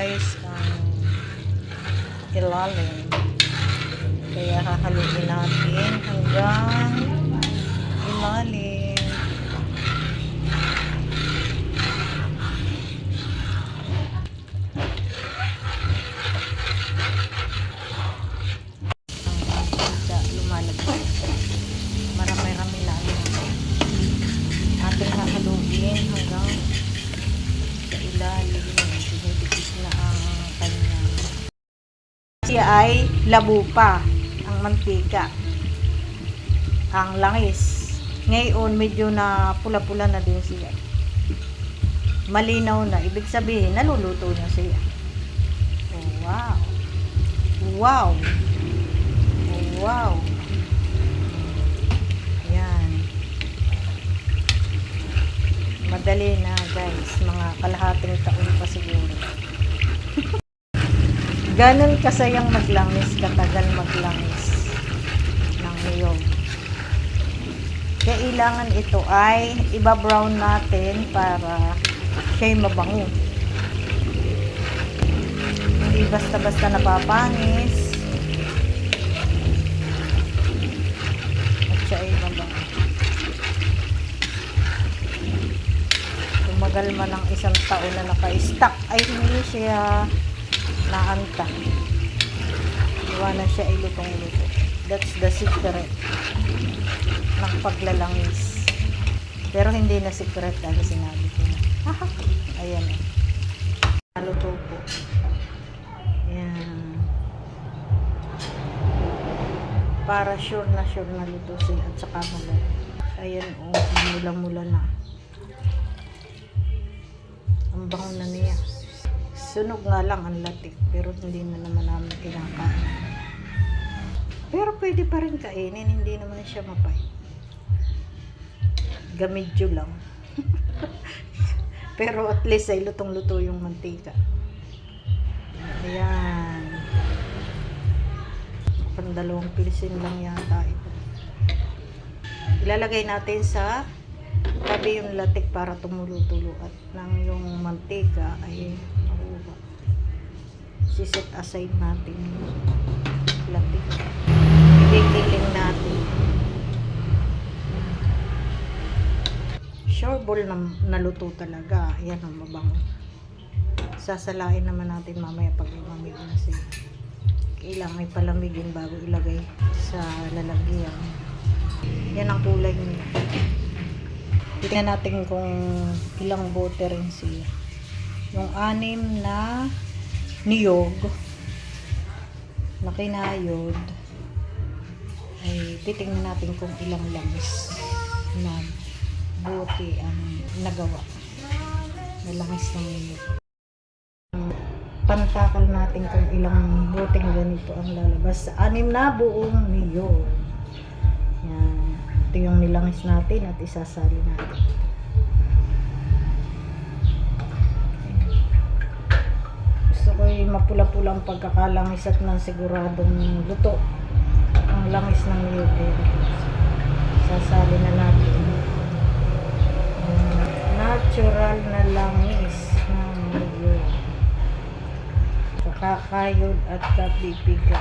guys ang ilalim. Kaya hahaluin natin hanggang ay labo pa ang mantika. Ang langis. Ngayon, medyo na pula-pula na din siya. Malinaw na. Ibig sabihin, naluluto na siya. Oh, wow. Wow. Oh, wow. Yan. Madali na guys. Mga kalahating taon pa siguro. Ganon kasayang maglangis, katagal maglangis ng niyog. Kailangan ito ay iba-brown natin para siya'y mabango. Hindi basta-basta napapangis. At siya mabango. Tumagal man ng isang taon na naka-stack ay hindi siya naanta. Iwanan siya ay lutong-luto. That's the secret ng paglalangis. Pero hindi na secret dahil sinabi ko na. Haha. Ayan. Naluto po. Ayan. Para sure na sure na luto siya at saka mula. Ayan o, oh, mula-mula na. Ang bango na niya. Sunog nga lang ang latik, pero hindi na naman namin kinakain. Pero pwede pa rin kainin, hindi naman siya mapay. Gamidyo lang. pero at least ay lutong-luto yung mantika. Ayan. Pang dalawang pilisin lang yata ito. Ilalagay natin sa tabi yung latik para tumulo-tulo at nang yung mantika ay. Siset aside natin latik. Ikikiling natin. Sure ball na naluto talaga. Ayan ang mabango. Sasalain naman natin mamaya pag lumamig na siya. Kailangan palamigin bago ilagay sa lalagyan. Yan ang kulay niya. Tingnan natin kung ilang bote rin siya. Yung anim na niyog na kinayod ay titingnan natin kung ilang langis na bote ang nagawa na langis ng niyog. Pantakal natin kung ilang boteng ganito ang lalabas sa anim na buong niyog. Yan. Ito yung nilangis natin at isasali natin. Yung mapula-pulang pagkakalangis at nang siguradong luto ang langis ng eh. Sasali na natin. Yan. Natural na langis ng niyog. Kakakayod at kapipiga.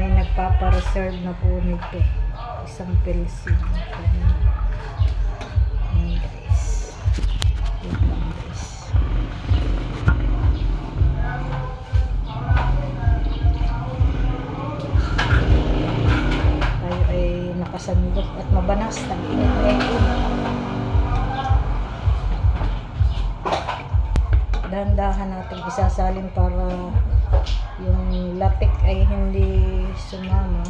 may nagpapareserve na po nito isang pilsin Ayan, mabanas ng init ngayon dahan-dahan natin isasalin para yung latik ay hindi sumama.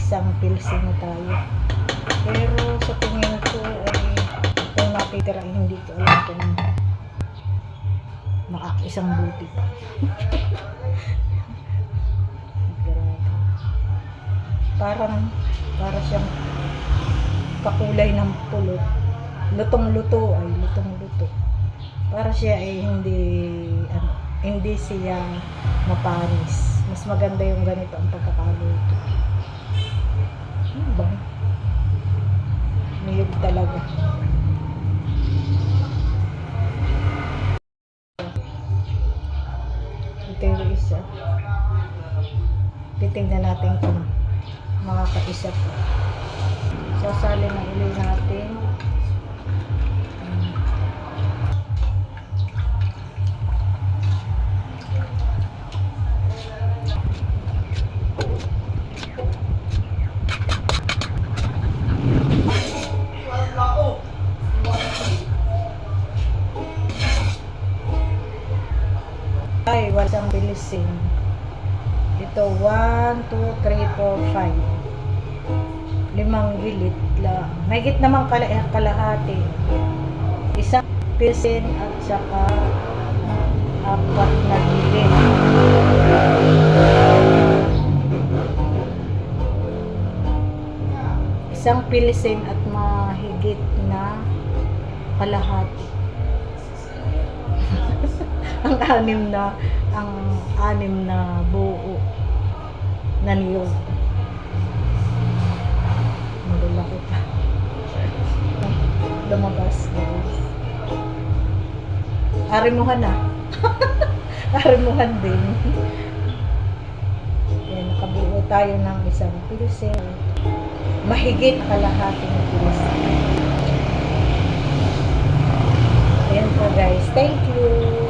Nakaisang pilsin na tayo. Pero sa tingin ko ay itong nakitira ay hindi ko alam kung Naka isang buti pa. Parang, para siyang kakulay ng pulot. Lutong-luto ay lutong-luto. Para siya ay hindi, ano, hindi siya mapanis. Mas maganda yung ganito ang pagkakaluto. Ano ba? Niyog talaga. Ito yung isa. Titingnan natin kung makakaisa po. Sasali na uli natin. Ay, walang bilisin. Ito, 1, 2, 3, 4, 5. Limang gilit lang. Mahigit naman kala eh, kalahati. Isang pisin at saka apat na gilit. Isang pilisin at mahigit na kalahati. ang anim na ang anim na buo na niyog. Malulaki pa. Lumabas. Arimuhan na. Arimuhan din. Yan, nakabuo tayo ng isang pilsen. Mahigit kalahati ng pilsen. Ayan po guys. Thank you.